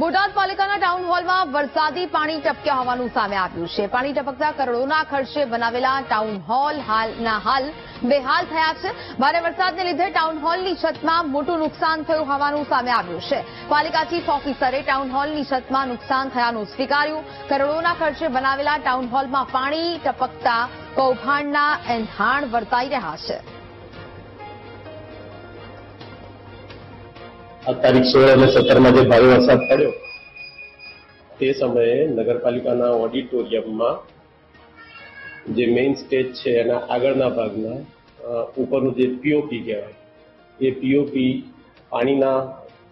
બોટાદ પાલિકાના ટાઉન હોલમાં વરસાદી પાણી ટપક્યા હોવાનું સામે આવ્યું છે. પાણી ટપકતા કરોડોના ખર્ચે બનાવેલા ટાઉન હોલ હાલના હાલ બેહાલ થયા છે. ભારે વરસાદને લીધે ટાઉન હોલની છતમાં મોટું નુકસાન થયું હોવાનું સામે આવ્યું છે. પાલિકા ચીફ ઓફિસરે ટાઉન હોલની છતમાં નુકસાન થયાનું સ્વીકાર્યું. કરોડોના ખર્ચે બનાવેલા ટાઉન હોલમાં પાણી ટપકતા કૌભાંડના એંધાણ વર્તાઈ રહ્યા છે. આ તારીખ સોળ અને સત્તરમાં જે ભારે વરસાદ પડ્યો, તે સમયે નગરપાલિકાના ઓડિટોરિયમમાં જે મેઇન સ્ટેજ છે એના આગળના ભાગના ઉપરનું જે પીઓપી કહેવાય, એ પીઓપી પાણીના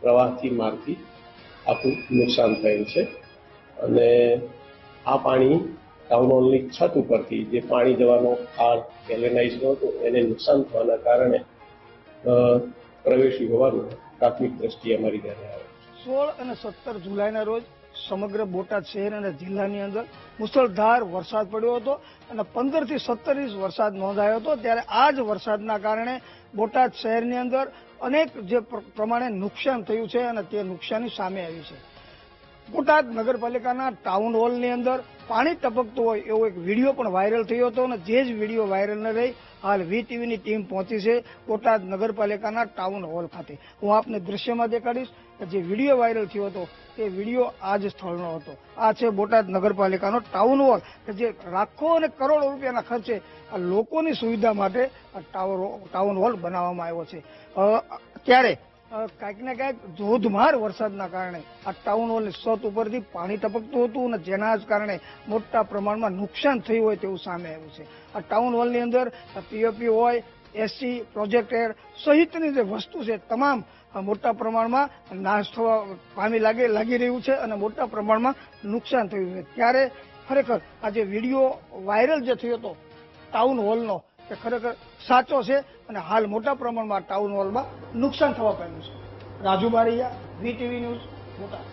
પ્રવાહથી મારથી આખું નુકસાન થયેલ છે. અને આ પાણી ટાઉન હોલની છત ઉપરથી જે પાણી જવાનો ખાળ ગેલેનાઇઝનો હતો, એને નુકસાન થવાના કારણે પ્રવેશી હોવાનું પ્રાથમિક દ્રષ્ટિએ અમારી ધ્યાને આવે સોળ અને સત્તર જુલાઈના રોજ સમગ્ર બોટાદ શહેર અને જિલ્લાની અંદર મુસળધાર વરસાદ પડ્યો હતો અને પંદરથી સત્તર ઇંચ વરસાદ નોંધાયો હતો. ત્યારે આ જ વરસાદના કારણે બોટાદ શહેરની અંદર અનેક જે પ્રમાણે નુકસાન થયું છે અને તે નુકસાની સામે આવી છે. બોટાદ નગરપાલિકાના ટાઉન હોલની અંદર પાણી ટપકતું હોય એવો એક વીડિયો પણ વાયરલ થયો હતો અને જે જ વીડિયો વાયરલ રહી, હાલ વીટીવીની ટીમ પહોંચી છે બોટાદ નગરપાલિકાના ટાઉન હોલ ખાતે. હું આપને દ્રશ્યમાં દેખાડીશ જે વીડિયો વાયરલ થયો હતો, તે વીડિયો આ જ સ્થળનો હતો. આ છે બોટાદ નગરપાલિકાનો ટાઉન હોલ, કે જે લાખો અને કરોડો રૂપિયાના ખર્ચે આ લોકોની સુવિધા માટે આ ટાવર ટાઉન હોલ બનાવવામાં આવ્યો છે. ત્યારે કાંઈક ને કાંઈક ધોધમાર વરસાદના કારણે આ ટાઉન હોલની છત ઉપરથી પાણી ટપકતું હતું અને જેના જ કારણે મોટા પ્રમાણમાં નુકસાન થયું હોય તેવું સામે આવ્યું છે. આ ટાઉન હોલની અંદર પીઓપી હોય એસી પ્રોજેક્ટર સહિતની જે વસ્તુ છે, તમામ મોટા પ્રમાણમાં નાશ થવા પામી લાગે, લાગી રહ્યું છે અને મોટા પ્રમાણમાં નુકસાન થયું છે. ત્યારે ખરેખર આ જે વીડિયો વાયરલ જે થયો હતો ટાઉન હોલનો, તે ખરેખર સાચો છે અને હાલ મોટા પ્રમાણમાં ટાઉન હોલમાં નુકસાન થવા પામ્યું છે. Raju Baraiya VTV news Botad